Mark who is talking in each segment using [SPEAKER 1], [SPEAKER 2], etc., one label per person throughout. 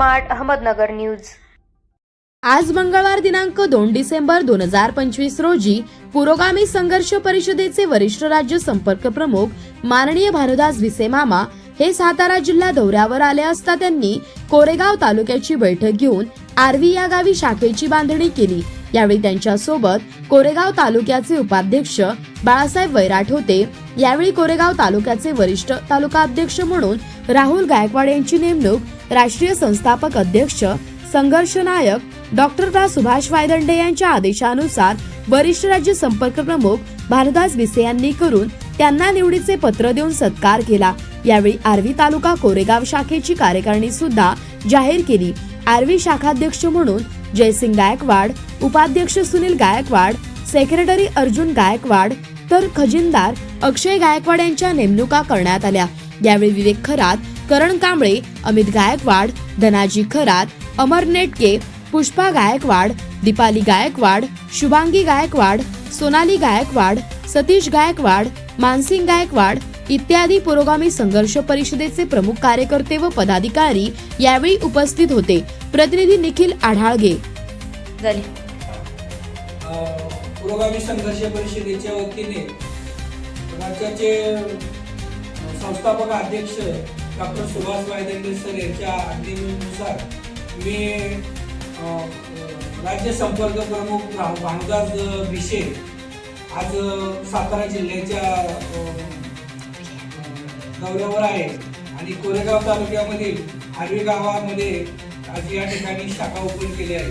[SPEAKER 1] Smart Ahmednagar news.
[SPEAKER 2] आज मंगळवार दिनांक दोन डिसेंबर दोन हजार पंचवीस रोजी पुरोगामी संघर्ष परिषदेचे वरिष्ठ राज्य संपर्क प्रमुख माननीय भानुदास विसे मामा हे सातारा जिल्हा दौऱ्यावर आले असता त्यांनी कोरेगाव तालुक्याची बैठक घेऊन आर्वी या गावी शाखेची बांधणी केली. यावेळी त्यांच्यासोबत कोरेगाव तालुक्याचे उपाध्यक्ष बाळासाहेब वैराट होते. यावेळी कोरेगाव तालुक्याचे वरिष्ठ तालुका अध्यक्ष म्हणून राहुल गायकवाड यांची नेमणूक राष्ट्रीय संस्थापक अध्यक्ष संघर्ष नायक डॉक्टर प्रा सुभाष वायदंडे यांच्या आदेशानुसार वरिष्ठ राज्य संपर्क प्रमुख भारदास भिसे यांनी करून त्यांना निवडीचे पत्र देऊन सत्कार केला. यावेळी आर्वी तालुका कोरेगाव शाखेची कार्यकारिणी सुद्धा जाहीर केली. आर्वी शाखाध्यक्ष म्हणून जयसिंग गायकवाड उपाध्यक्ष सुनील गायकवाड सेक्रेटरी अर्जुन गायकवाड तर खजिनदार अक्षय गायकवाड यांच्या नेमणुका करण्यात आल्या. यावेळी विवेक खरात करण कांबळे अमित गायकवाड धनाजी खरात अमर नेटके पुष्पा गायकवाड दीपाली गायकवाड शुभांगी गायकवाड सोनाली गायकवाड सतीश गायकवाड मानसिंग गायकवाड इत्यादी पुरोगामी संघर्ष परिषदेचे प्रमुख कार्यकर्ते व पदाधिकारी यावेळी उपस्थित होते. प्रतिनिधी निखिल आढाळगे.
[SPEAKER 3] पुरोगामी संघर्ष परिषदेच्या वतीने राज्याचे संस्थापक अध्यक्ष डॉक्टर सुभाष वायदेकर सर यांच्या आज्ञेनुसार मी राज्य संपर्क प्रमुख भा- भानुदास भिशे आज सातारा जिल्ह्याच्या दौऱ्यावर आहे. आणि कोरेगाव तालुक्यामधील आर्वी गावामध्ये आज या ठिकाणी शाखा ओपन केली आहे.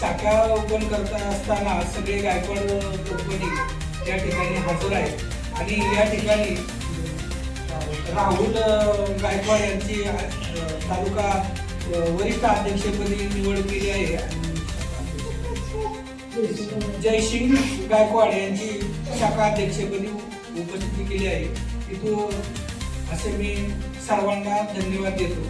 [SPEAKER 3] शाखा ओपन करता असताना सगळे गायकवाड कंपनी या ठिकाणी हजर आहे आणि या ठिकाणी राहुल गायकवाड यांची तालुका वरिष्ठ अध्यक्षपदी निवड केली आहे. जयसिंग गायकवाड यांची शाखा अध्यक्षपदी उपस्थिती केली आहे. तिथून असे मी सर्वांना धन्यवाद देतो.